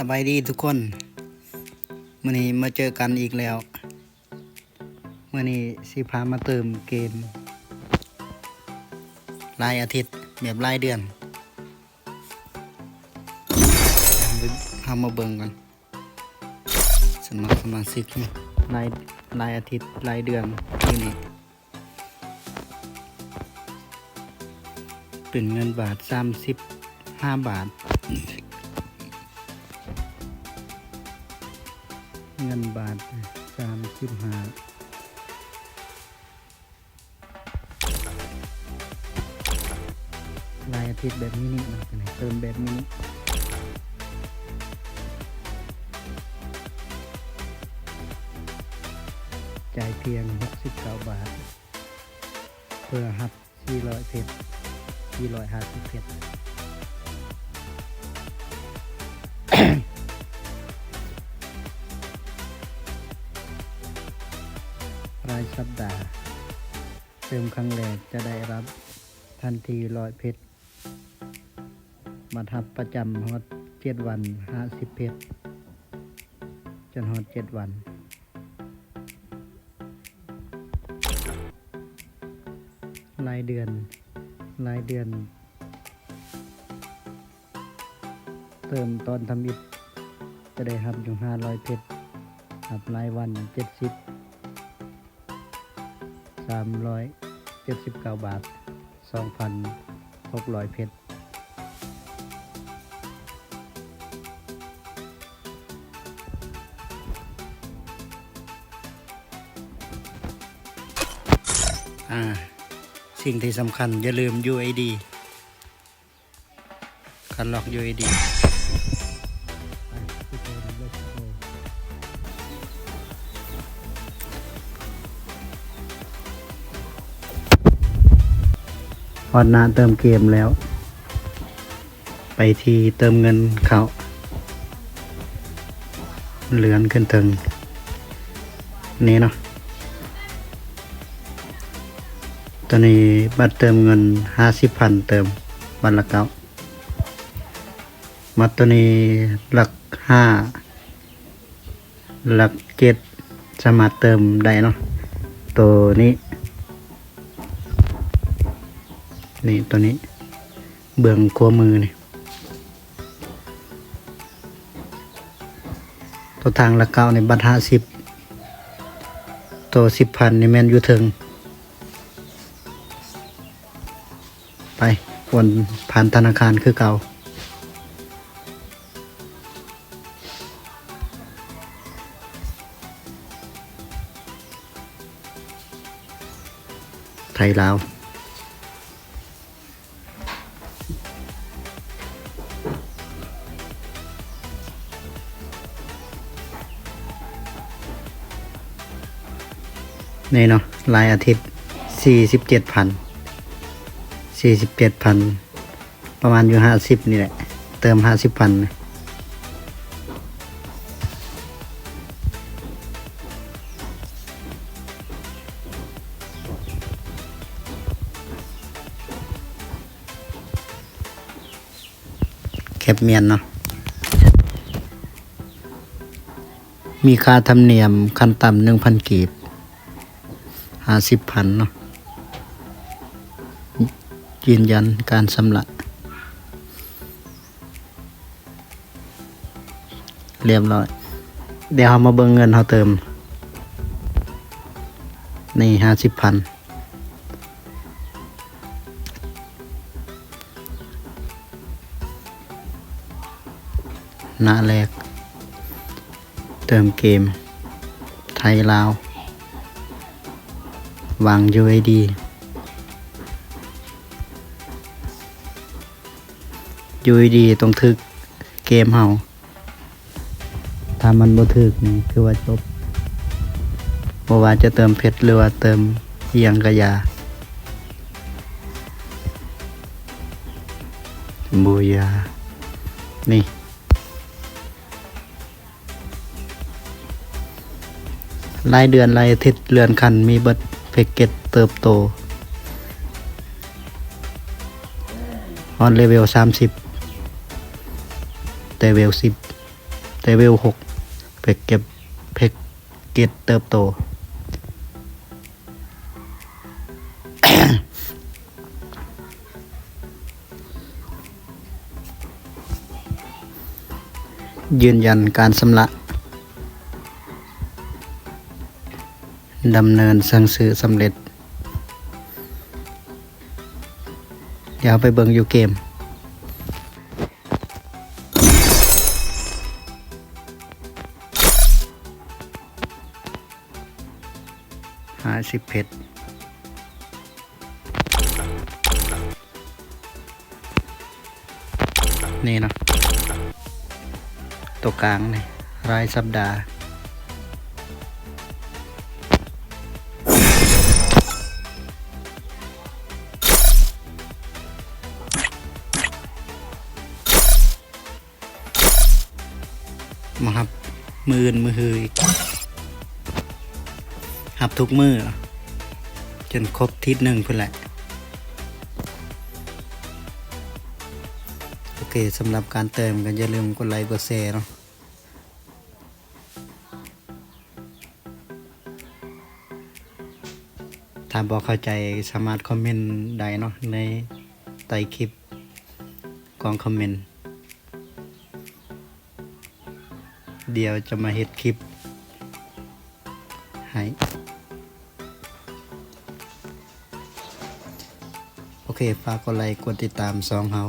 สบายดีทุกคนมื่อนี้มาเจอกันอีกแล้วมื่อนี้สิพามาเติมเกมรายอาทิตย์แบบรายเดือนทำมาเบิ่งกันสมัครสมาชิกนี่รายรายอาทิตย์รายเดือนนี่นี่เป็นเงินบาทสามสิบห้าบาท เงินบาทสามสิบห้ารายอาทิตย์แบบนี้นี่มันเป็นเติมแบบนี้จ่ายเพียง 69 บาท เพื่อหับ400เพชร450เพชรายสัปดาห์เติมครั้งแรกจะได้รับทันทีร้อยเพชรมาทับประจำฮอตเจ็ดวันห้าสิบเพชรจนฮอตเจ็ดวัน รายเดือน รายเดือน เติมตอนทำอิฐจะได้รับอยู่ห้าร้อยเพชรหับรายวันเจ็ดสิบ สามร้อยเจ็ดสิบเก้าบาทสองพันหกร้อยเพชรอ่าสิ่งที่สำคัญอย่าลืม UID คันล็อก UID อดหน้าเติมเกมแล้ว ไปทีเติมเงินเขาเหลือนขึ้นถึง นี่เนาะตอนนี้บัตรเติมเงินห้าสิบพันเติมวันละเก้าบัตรตัวนี้หลักห้าหลักเจ็ดสามารถเติมได้เนาะตัวนี้ นี่ตัวนี้ เบื้องขวามือนี่ตัวทางละเก้าในบัตรห้าสิบตัวสิบพันในแมนยู่ถึงไปวนผ่านธนาคารคือเก่าไทยลาว นี่เนาะรายอาทิตย์สี่สิบเจ็ดพันสี่สิบเจ็ดพันประมาณอยู่ห้าสิบนี่แหละ เติมห้าสิบพันแคปเมียนเนาะมีค่าธรรมเนียมขั้นต่ำหนึ่งพันกีบ ห้าสิบพันเนาะยืนยันการสำระเรียบร้อย เดี๋ยวเรามาเบิ่งเงินเราเติม นี่ห้าสิบพันหน้าแรก เติมเกม ไทยลาว วาง UID UID ตรงทึกเกมเฮาถ้ามันบ่ถึกนี่คือว่าจบบ่ว่าจะเติมเพชรหรือว่าเติมเอียงกระยาบูยา นี่ รายเดือนรายอาทิตย์เรือนคันมีเบิด พ็กเกจเติบโตออนเลเวลสามสิบแต่เวลสิบเลเวลหกไปเก็บเพกเกตเติบโต ยืนยันการสำระ ดำเนินสั่งซื้อสำเร็จ เดี๋ยวไปเบิงอยู่เกม หาสิบเพชรนี่นะตัวกลางนี่รายสัปดาห์ มาครับ มือนมือฮืออีกหับทุกมือจนครบทิศหนึ่งเพื่อแหละ โอเคสำหรับการเติมกันอย่าลืมกดไลค์กดแชร์เนาะถ้าบอกเข้าใจสามารถคอมเมนต์ได้เนาะในใต้คลิปกองคอมเมนต์ เดี๋ยวจะมาเห็ดคลิปให้โอเคฝากกดไลค์กดติดตามสองเฮา